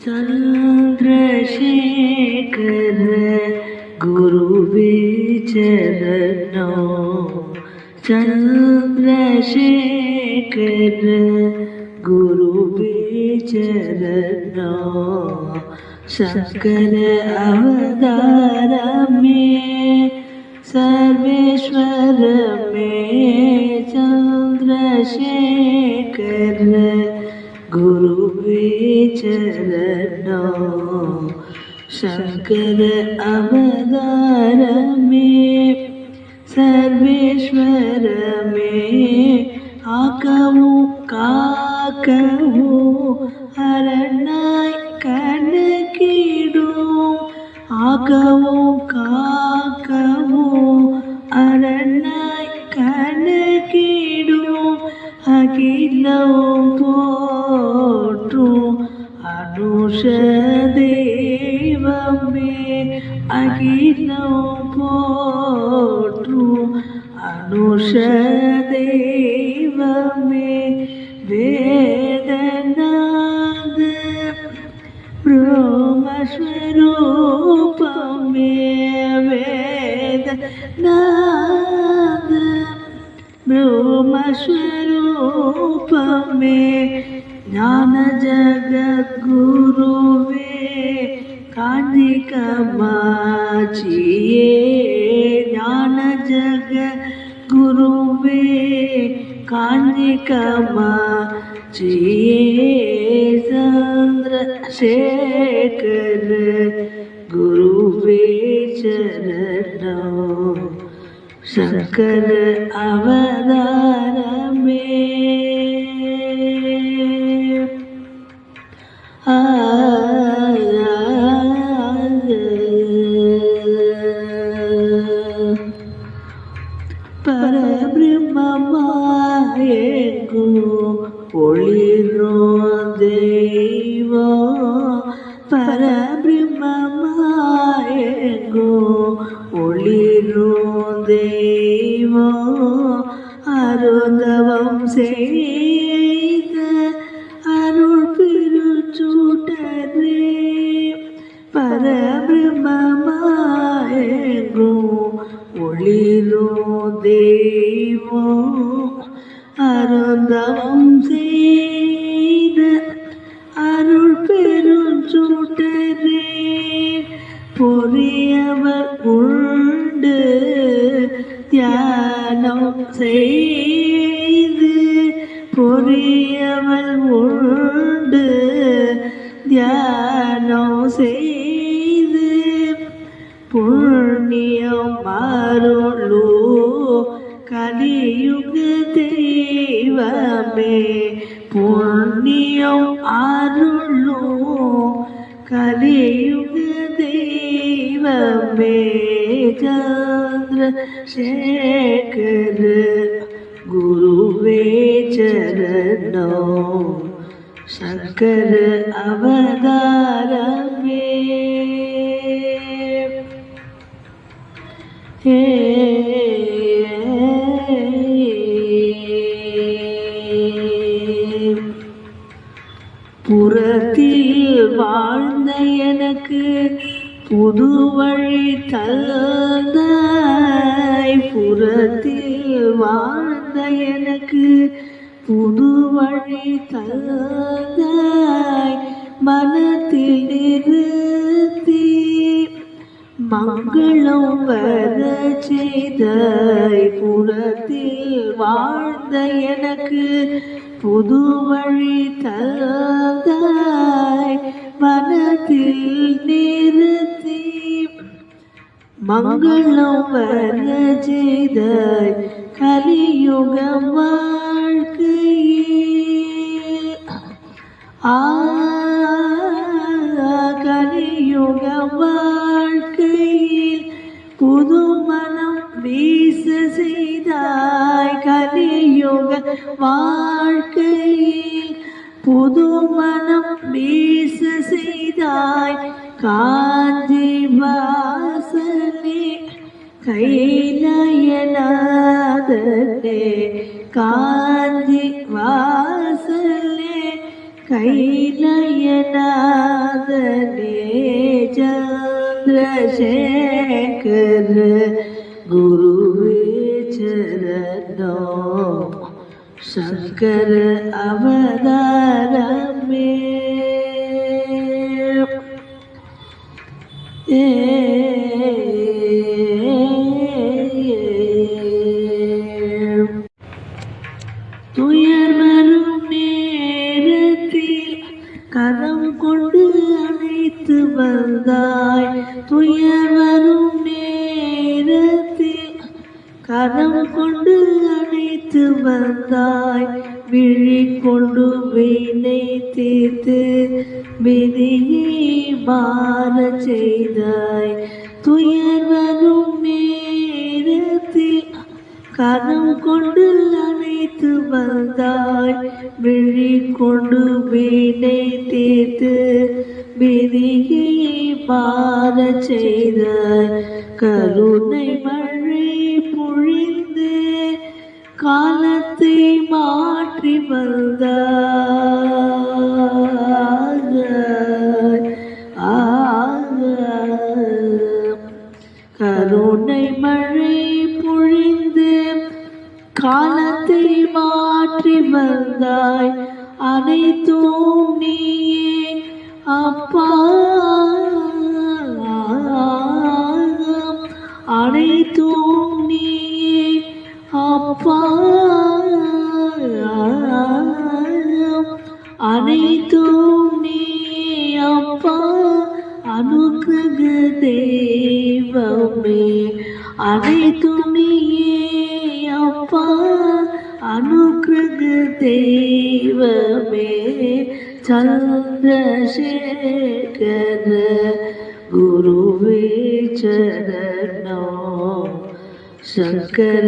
चंद्रशेखर गुरु चरणो। चंद्रशेखर गुरु चरणो। शंकर अवतार में सर्वेश्वर में चंद्रशेखर ഗുരുവേ ചരണോ ശങ്കര അവതാരമേ സർവേശ്വരമേ ആകവോ കാക്കവോ അരണായി കണക്കിടും ആകവോ കാക്കവോ അരണായി കണക്കിടും അഖിലവും പോ അടു അനുഷദേവമേ അഖിലവും പോറ്റു. അനുഷദേവമേ വേദനാദ് ബ്രഹ്മസ്വരൂപമേ വേദനാദ് ബ്രഹ്മസ്വര ब्रह्मस्वरूपमे वेदनाद ब्रह्मस्वरूपमे ज्ञानजगद्गुरुवे कान्तिकमाचिये ज्ञानजगद्गुरुवे कान्तिकमाचिये चन्द्रशेखर गुरुवे चरणो ശങ്കര അവതാരമേ. പരബ്രഹ്മമായേക്കു ഒളിരോ ദൈവോ. പരബ്രഹ്മമായേക്കു ഒളിരോ ദൈവോ ആരോഗ്യവും ചെയ്ത് അരുൾ പിരിച്ചുടനെ പരബ്രഹ്മമായോ ഒളിലോ ദൈവോ അരുന്തവും ചെയ്ത് അരുൾ പെരുചൂട്ടനെ പൊറേ தியானம் செய்து புண்ணியம் மாறுள்ளோ கலியுக தெய்வமே. புண்ணியம் அருளோ கலியுக தெய்வமே. சந்திர சந்திரசேகர குருவே சரணோ சங்கர அவதாரமே. புறத்தில் வாழ்ந்த எனக்கு புது வழி தந்தாய் புறத்தில் வாழ்ந்த எனக்கு புது வழி தந்தாய் மனத்தில் நிறுத்தி மங்களம் வர செய்தாய் புறத்தில் வாழ்ந்த எனக்கு புது வழி தந்தாய் மனத்தில் நிறுத்தி மங்களம் வர செய்தாய் கலியுகமா கலியுக வாழ்க்கையில் புது மனம் வீச செய்தாய் கலியுக வாழ்க்கையில் புது மனம் வீச செய்தாய் காஞ்சி வாசனே கைலயநாதனே காஞ்சி வா കൈലയനാഥനേ ചന്ദ്രശേഖര ഗുരുവേ ചരണോ ശങ്കര അവതാരമേ. ഏ வந்தாய். துயர் வரும் நேரத்தில் கரம் கொண்டு அழைத்து வந்தாய். விழி கொண்டு வீணை தீர்த்து விதியை மாற செய்தாய். துயர் வரும் நேரத்தில் கரம் கொண்டு அனைத்து வந்தாய். விழி கொண்டு வீணை தீர்த்து விதியை பார செய்த கருணை மழை பொழிந்து காலத்தை மாற்றி வந்தாய். அனைத்தும் நீயே அப்பா. அனைத்தும் நீயே அப்பா. அனைத்தும் நீயே அப்பா. அனுகிரக தெய்வமே அனைத்தும் நீயே അനുകൃത ദൈവമേ ചന്ദ്രശേഖര ഗുരുവേ ചരണോ ശങ്കര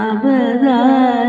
അവതാര